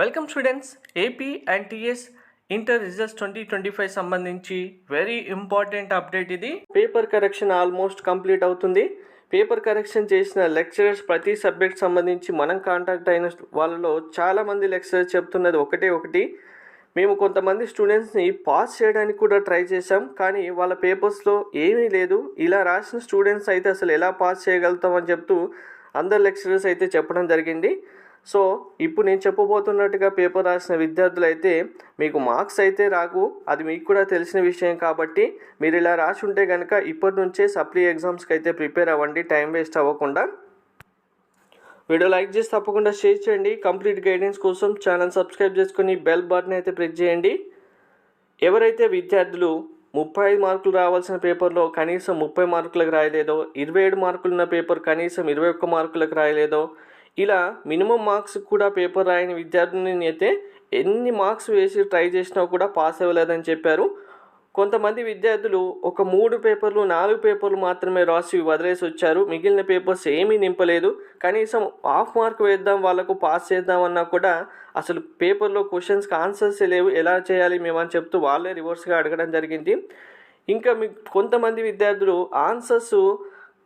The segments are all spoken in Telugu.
Welcome students AP and TS inter results twenty twenty five సంబంధించి వెరీ ఇంపార్టెంట్ అప్డేట్ ఇది. పేపర్ కరెక్షన్ ఆల్మోస్ట్ కంప్లీట్ అవుతుంది. పేపర్ కరెక్షన్ చేసిన లెక్చరర్స్ ప్రతి సబ్జెక్ట్ సంబంధించి మనం కాంటాక్ట్ అయిన వాళ్ళలో చాలామంది లెక్చరర్స్ చెప్తున్నది ఒకటే ఒకటి. మేము కొంతమంది స్టూడెంట్స్ని పాస్ చేయడానికి కూడా ట్రై చేశాం. కానీ వాళ్ళ పేపర్స్లో ఏమీ లేదు. ఇలా రాసిన స్టూడెంట్స్ అయితే అసలు ఎలా పాస్ చేయగలుగుతామని చెప్తూ అందరు లెక్చరర్స్ అయితే చెప్పడం జరిగింది. సో ఇప్పుడు నేను చెప్పబోతున్నట్టుగా పేపర్ రాసిన విద్యార్థులు అయితే మీకు మార్క్స్ అయితే రాకు అది మీకు కూడా తెలిసిన విషయం కాబట్టి మీరు ఇలా రాసి ఉంటే కనుక ఇప్పటి నుంచే సప్లీ ఎగ్జామ్స్కి అయితే ప్రిపేర్ అవ్వండి టైం వేస్ట్ అవ్వకుండా. వీడియో లైక్ చేసి తప్పకుండా షేర్ చేయండి కంప్లీట్ గైడెన్స్ కోసం ఛానల్ సబ్స్క్రైబ్ చేసుకుని బెల్ బటన్ అయితే ప్రెస్ చేయండి. ఎవరైతే విద్యార్థులు ముప్పై ఐదు మార్కులు రావాల్సిన పేపర్లో కనీసం ముప్పై మార్కులకు రాయలేదో ఇరవై ఏడు మార్కులు ఉన్న పేపర్ కనీసం ఇరవై ఒక్క మార్కులకు రాయలేదో ఇలా మినిమం మార్క్స్ కూడా పేపర్ రాయని విద్యార్థిని అయితే ఎన్ని మార్క్స్ వేసి ట్రై చేసినా కూడా పాస్ అవ్వలేదని చెప్పారు. కొంతమంది విద్యార్థులు ఒక మూడు పేపర్లు నాలుగు పేపర్లు మాత్రమే రాసి వదిలేసి వచ్చారు. మిగిలిన పేపర్స్ ఏమీ నింపలేదు. కనీసం హాఫ్ మార్క్ వేద్దాం వాళ్ళకు పాస్ చేద్దామన్నా కూడా అసలు పేపర్లో క్వశ్చన్స్కి ఆన్సర్స్ లేవు. ఎలా చేయాలి మేమని చెప్తూ వాళ్ళే రివర్స్గా అడగడం జరిగింది. ఇంకా మీ కొంతమంది విద్యార్థులు ఆన్సర్స్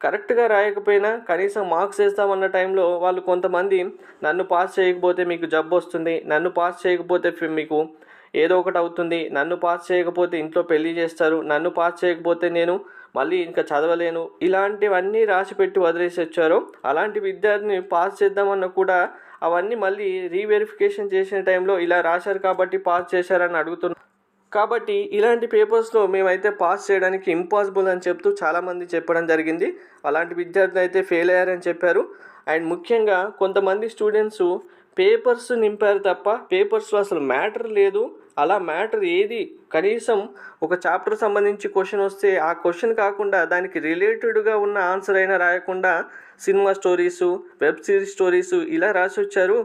కరెక్ట్గా రాయకపోయినా కనీసం మార్క్స్ వేస్తామన్న టైంలో వాళ్ళు కొంతమంది నన్ను పాస్ చేయకపోతే మీకు జబ్బు వస్తుంది నన్ను పాస్ చేయకపోతే మీకు ఏదో ఒకటి అవుతుంది నన్ను పాస్ చేయకపోతే ఇంట్లో పెళ్ళి చేస్తారు నన్ను పాస్ చేయకపోతే నేను మళ్ళీ ఇంకా చదవలేను ఇలాంటివన్నీ రాసి పెట్టి వదిలేసి వచ్చారు. అలాంటి విద్యార్థిని పాస్ చేద్దామన్నా కూడా అవన్నీ మళ్ళీ రీవెరిఫికేషన్ చేసిన టైంలో ఇలా రాశారు కాబట్టి పాస్ చేశారని అడుగుతున్నారు కాబట్టి ఇలాంటి పేపర్స్లో మేమైతే పాస్ చేయడానికి ఇంపాసిబుల్ అని చెప్తూ చాలామంది చెప్పడం జరిగింది. అలాంటి విద్యార్థులు అయితే ఫెయిల్ అయ్యారని చెప్పారు. అండ్ ముఖ్యంగా కొంతమంది స్టూడెంట్స్ పేపర్స్ నింపారు తప్ప పేపర్స్లో అసలు మ్యాటర్ లేదు. అలా మ్యాటర్ ఏది? కనీసం ఒక చాప్టర్ సంబంధించి క్వశ్చన్ వస్తే ఆ క్వశ్చన్ కాకుండా దానికి రిలేటెడ్గా ఉన్న ఆన్సర్ అయినా రాయకుండా cinema stories web series stories ఇలా రాసి వచ్చారు.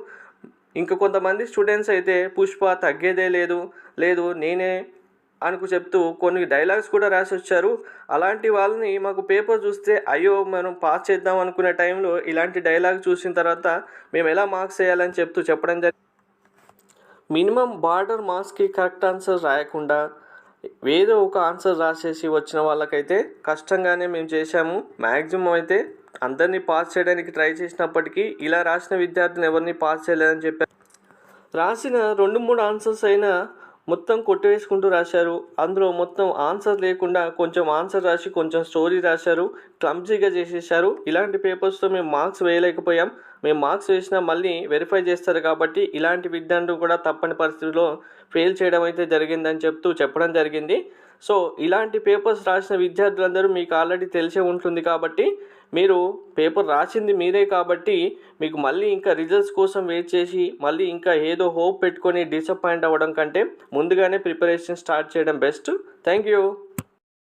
ఇంకా కొంతమంది స్టూడెంట్స్ అయితే పుష్ప తగ్గేదే లేదు లేదు నేనే అనుకు చెప్తూ కొన్ని డైలాగ్స్ కూడా రాసి వచ్చారు అలాంటి వాళ్ళని మాకు పేపర్ చూస్తే అయ్యో మనం పాస్ చేద్దాం అనుకునే టైంలో ఇలాంటి డైలాగ్ చూసిన తర్వాత మేము ఎలా మార్క్స్ వేయాలని చెప్తూ చెప్పడం జరిగింది మినిమం బార్డర్ మార్క్స్కి కరెక్ట్ ఆన్సర్ రాయకుండా ఏదో ఒక ఆన్సర్ రాసేసి వచ్చిన వాళ్ళకైతే కష్టంగానే మేము చేశాము. మ్యాక్సిమం అయితే అందరినీ పాస్ చేయడానికి ట్రై చేసినప్పటికీ ఇలా రాసిన విద్యార్థిని ఎవరిని పాస్ చేయలేదని చెప్పారు. రాసిన రెండు మూడు ఆన్సర్స్ అయినా మొత్తం కొట్టివేసుకుంటూ రాశారు. అందులో మొత్తం ఆన్సర్ లేకుండా కొంచెం ఆన్సర్ రాసి కొంచెం స్టోరీ రాశారు. క్లమ్జీగా చేసేసారు ఇలాంటి పేపర్స్తో మేము మార్క్స్ వేయలేకపోయాం. మేము మార్క్స్ వేసినా మళ్ళీ వెరిఫై చేస్తారు కాబట్టి ఇలాంటి విద్యార్థులు కూడా తప్పని పరిస్థితిలో ఫెయిల్ చేయడం అయితే జరిగిందని చెప్తూ చెప్పడం జరిగింది. సో ఇలాంటి పేపర్స్ రాసిన విద్యార్థులందరూ మీకు ఆల్రెడీ తెలిసే ఉంటుంది కాబట్టి మీరు పేపర్ రాసింది మీరే కాబట్టి మీకు మళ్ళీ ఇంకా రిజల్ట్స్ కోసం వెయిట్ చేసి మళ్ళీ ఇంకా ఏదో హోప్ పెట్టుకొని డిసప్పాయింట్ అవ్వడం కంటే ముందుగానే ప్రిపరేషన్ స్టార్ట్ చేయడం బెస్ట్. Thank you.